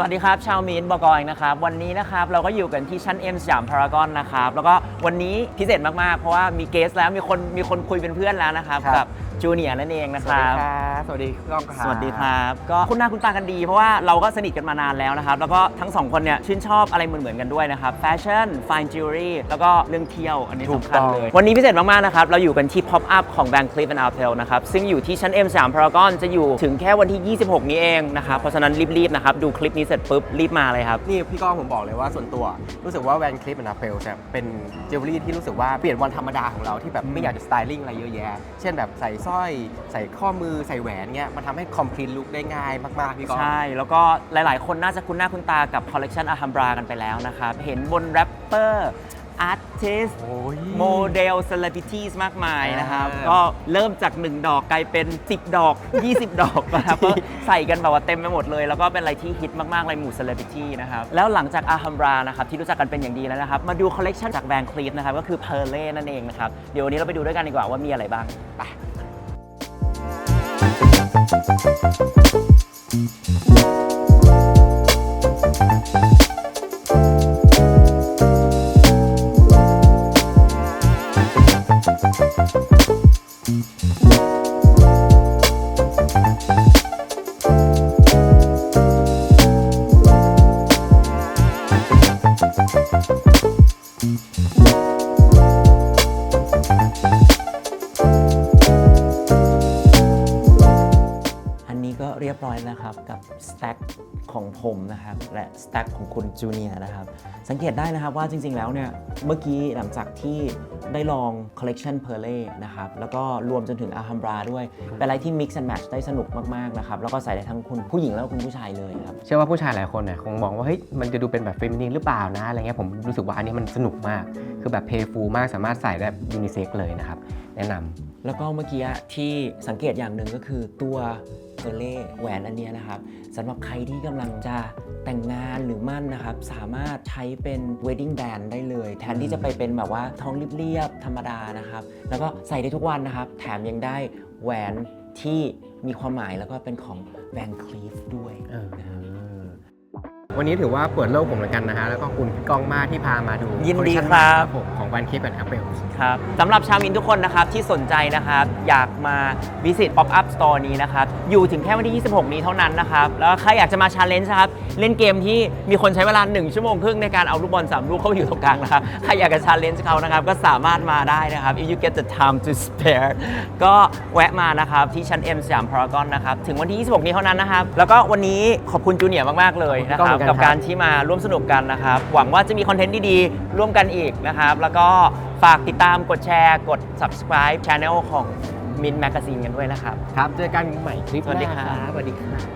วัสดีครับ ชาวมีนบอกอยนะครับ วันนี้นะครับเราก็อยู่กันที่ชั้น M สยามพารากอนนะครับ แล้วก็วันนี้พิเศษมาก ๆ เพราะว่ามีเกสแล้วมีคนมีคนคุยเป็นเพื่อนแล้วนะครับครับ กับจูเนียร์นั่นเองนะสควัสรัดีบครับสวัสดีกล้องครับ สวัสดีครับ ก็คุณหน้าคุณตากันดี เพราะว่าเราก็สนิทกันมานานแล้วนะครับ แล้วก็ทั้งสองคนเนี่ยชื่นชอบอะไรเหมือนๆกันด้วยนะครับแฟชั่น fine jewelry แล้วก็เรื่องเที่ยวอันนี้ถูกสำคัญต้อง เลย วันนี้พิเศษมาก ๆ นะครับ เราอยู่กันที่ pop up ของ Van Cleef Arpels นะครับ ซึ่งอยู่ที่ชั้น M สยามพารากอนจะอยู่ถึงแค่วันที่ 26 นี้เองนะครับ เพราะฉะนั้นรีบ ๆ นะครับ ดูคลิปนี้เสร็จปุ๊บรีบมาเลยครับ นี่พี่ก้องผมบอกเลยว่าส่วนตัว รู้สึกว่าแวนคลิปและเพลจะเป็นจิวเวลรี่ที่รู้สึกว่าเปลี่ยนวันธรรมดาของเราที่แบบไม่อยากจะสไตลิ่งอะไรเยอะแยะ เช่นแบบใส่สร้อย ใส่ข้อมือใส่แหวนเงี้ยมันทำให้คอมพลีทลุคได้ง่ายมากๆพี่ก้อง ใช่ แล้วก็หลาย ๆ คนน่าจะคุ้นหน้าคุ้นตากับคอลเล t ชันอาฮัมบรากันไปแล้วนะครับ เห็นบนแรปเปอร์ อาร์ติสโอ้ย โมเดลเซเลบริตี้มากมายนะครับ อ่า ก็เริ่มจาก 1 ดอกกลายเป็น 10 ดอก 20 ดอกนะครับก็ใส่กันแบบว่าเต็มไปหมดเลย แล้วก็เป็นอะไรที่ฮิตมากๆเลยหมู่เซเลบริตี้นะครับ แล้วหลังจากอาฮัมบรานะครับ ที่รู้จักกันเป็นอย่างดีแล้วนะครับ มาดูคอลเลกชันจากแบรนด์คลีฟนะครับ ก็คือเพอร์เล่นั่นเองนะครับ เดี๋ยววันนี้เราไปดูด้วยกันดีกว่าว่ามีอะไรบ้างไปอัน บร้อยนะครับกับสแต็กของผมนะครับและสแต็กของคุณจูเนียร์นะครับสังเกตได้นะครับว่าจริงๆแล้วเนี่ยเมื่อกี้หลังจากที่ได้ลองคอลเล t ชันเพอร์เล่นะครับแล้วก็รวมจนถึงอาฮัมบราด้วย เป็นอะไรที่ mix and match ได้สนุกมากๆนะครับแล้วก็ใส่ได้ทั้งคุณผู้หญิงแล้วก็คุณผู้ชายเลยครับ เชื่อว่าผู้ชายหลายคนเนี่ยคงมองว่าเฮ้ยมันจะดูเป็นแบบเฟมินีนหรือเปล่านะอะไรเงี้ยผมรู้สึกว่าอันนี้มันสนุกมาก คือแบบเพย์ฟูลมากสามารถใส่ได้ยูนิเซ็กเลยนะครับแนะนำแล้วก็เมื่อกี้ที่สังเกตอย่างหนึ่งก็คือตัว เชอร์เล่แหวนอันนี้นะครับสำหรับใครที่กำลังจะแต่งงานหรือมั่นนะครับ สามารถใช้เป็นเวดดิ้งแบนได้เลย แทนที่จะไปเป็นแบบว่าทองเรียบๆธรรมดานะครับ แล้วก็ใส่ได้ทุกวันนะครับ แถมยังได้แหวนที่มีความหมายแล้วก็เป็นของ Van Cleef ด้วยนะครับ วันนี้ถือว่าเปิดโลกผมแล้วกันนะฮะแล้วก็คุณพี่ก้องมากที่พามาดูยินดี collection ครับ ผมของวันเคปแอนด์แอปเปิลครับสำหรับชาวมินทุกคนนะครับที่สนใจนะครับ อยากมาวิสิต Pop Up Store นี้นะครับ อยู่ถึงแค่วันที่ 26 นี้เท่านั้นนะครับ แล้วใครอยากจะมาชาเลนจ์ครับ เล่นเกมที่มีคนใช้เวลา 1 ชั่วโมงครึ่งในการเอาลูกบอล 3 ลูกเข้าไปอยู่ตรงกลางนะครับใครอยากจะชาเลนจ์เขานะครับก็สามารถมาได้นะครับ if you get the time to spare ก็แวะมานะครับที่ชั้น M สยามพารากอนนะครับถึงวันที่ 26 นี้เท่านั้นนะครับแล้วก็วันนี้ขอบคุณจูเนียร์มากๆเลยนะครับกับการที่มาร่วมสนุกกันนะครับ หวังว่าจะมีคอนเทนต์ดีๆ ร่วมกันอีกนะครับ แล้วก็ฝากติดตามกดแชร์ กด subscribe channel ของ Min Magazine กันด้วยนะครับ ครับ เจอกันใหม่คลิปหน้าครับสวัสดีครับ